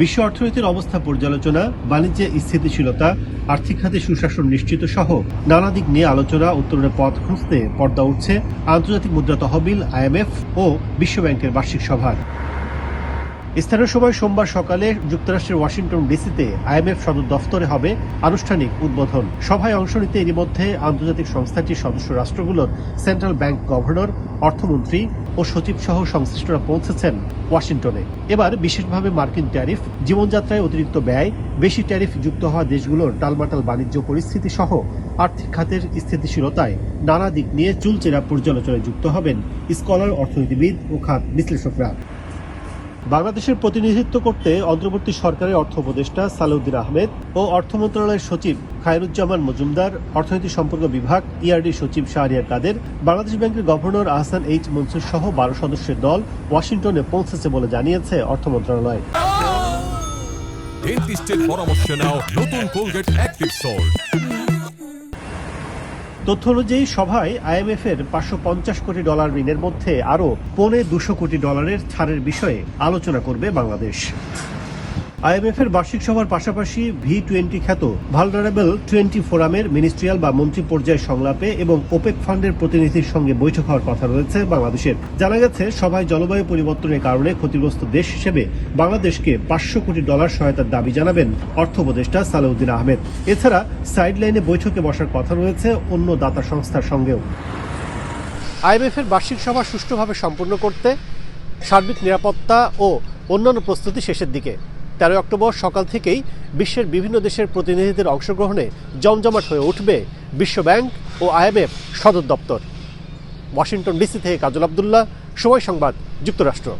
বিশ্ব অর্থনীতির অবস্থা পর্যালোচনা, বাণিজ্যে স্থিতিশীলতা, আর্থিক খাতে সুশাসন নিশ্চিত সহ নানা দিক নিয়ে আলোচনা, উত্তরণের পথ খুঁজতে পর্দা উঠছে আন্তর্জাতিক মুদ্রা তহবিল আইএমএফ ও বিশ্বব্যাংকের বার্ষিক সভার। স্থানীয় সময় সোমবার সকালে যুক্তরাষ্ট্রের ওয়াশিংটন ডিসিতে আইএমএফ সদর দফতরে হবে আনুষ্ঠানিক উদ্বোধন। সভায় অংশ নিতে এরই মধ্যে আন্তর্জাতিক সংস্থাটির সদস্য রাষ্ট্রগুলোর সেন্ট্রাল ব্যাংক গভর্নর, অর্থমন্ত্রী ও সচিব সহ সংশ্লিষ্টরা পৌঁছেছেন ওয়াশিংটনে। এবার বিশেষভাবে মার্কিন ট্যারিফ, জীবনযাত্রায় অতিরিক্ত ব্যয়, বেশি ট্যারিফ যুক্ত হওয়া দেশগুলোর টালমাটাল বাণিজ্য পরিস্থিতি সহ আর্থিক খাতের স্থিতিশীলতায় নানা দিক নিয়ে চুলচেরা পর্যালোচনায় যুক্ত হবেন স্কলার, অর্থনীতিবিদ ও খাত বিশ্লেষকরা। বাংলাদেশের প্রতিনিধিত্ব করতে অন্তর্বর্তী সরকারের অর্থ উপদেষ্টা সালাউদ্দিন আহমেদ ও অর্থ মন্ত্রণালয়ের সচিব খায়রুজ্জামান মজুমদার অর্থনীতি সম্পর্ক বিভাগ ইআরডি সচিব শাহরিয়ার কাদের, বাংলাদেশ ব্যাংকের গভর্নর আহসান এইচ মনসুর সহ বারো সদস্যের দল ওয়াশিংটনে পৌঁছেছে বলে জানিয়েছে অর্থ মন্ত্রণালয়। ডেন্টিস্টের পরামর্শ নাও নতুন কোলগেট অ্যাক্টিভ সল্ট তথ্য অনুযায়ী সভায় আইএমএফ এর পাঁচশো পঞ্চাশ কোটি ডলার ঋণের মধ্যে আরও পৌনে দুশো কোটি ডলারের ছাড়ের বিষয়ে আলোচনা করবে বাংলাদেশ। আইএমএফ এর বার্ষিক সভার পাশাপাশি ভি টোয়েন্টি খ্যাত ভালনারেবল টোয়েন্টি ফোরামের মিনিস্ট্রিয়াল বা মন্ত্রী পর্যায়ের সংলাপে এবং ওপেক ফান্ডের প্রতিনিধির সঙ্গে বৈঠক হওয়ার কথা রয়েছে বাংলাদেশের। জানা গেছে, সভায় জলবায়ু পরিবর্তনের কারণে ক্ষতিগ্রস্ত দেশ হিসেবে বাংলাদেশকে পাঁচশো কোটি ডলার সহায়তার দাবি জানাবেন অর্থ উপদেষ্টা সালাউদ্দিন আহমেদ। এছাড়া সাইড লাইনে বৈঠকে বসার কথা রয়েছে অন্য দাতা সংস্থার সঙ্গেও। আইএমএফ এর বার্ষিক সভা সুষ্ঠুভাবে সম্পন্ন করতে সার্বিক নিরাপত্তা ও অন্যান্য প্রস্তুতি শেষের দিকে। তেরোই অক্টোবর সকাল থেকেই বিশ্বের বিভিন্ন দেশের প্রতিনিধিদের অংশগ্রহণে জমজমাট হয়ে উঠবে বিশ্বব্যাংক ও আইএমএফ সদর দপ্তর। ওয়াশিংটন ডিসি থেকে কাজল আবদুল্লাহ, সময় সংবাদ, যুক্তরাষ্ট্র।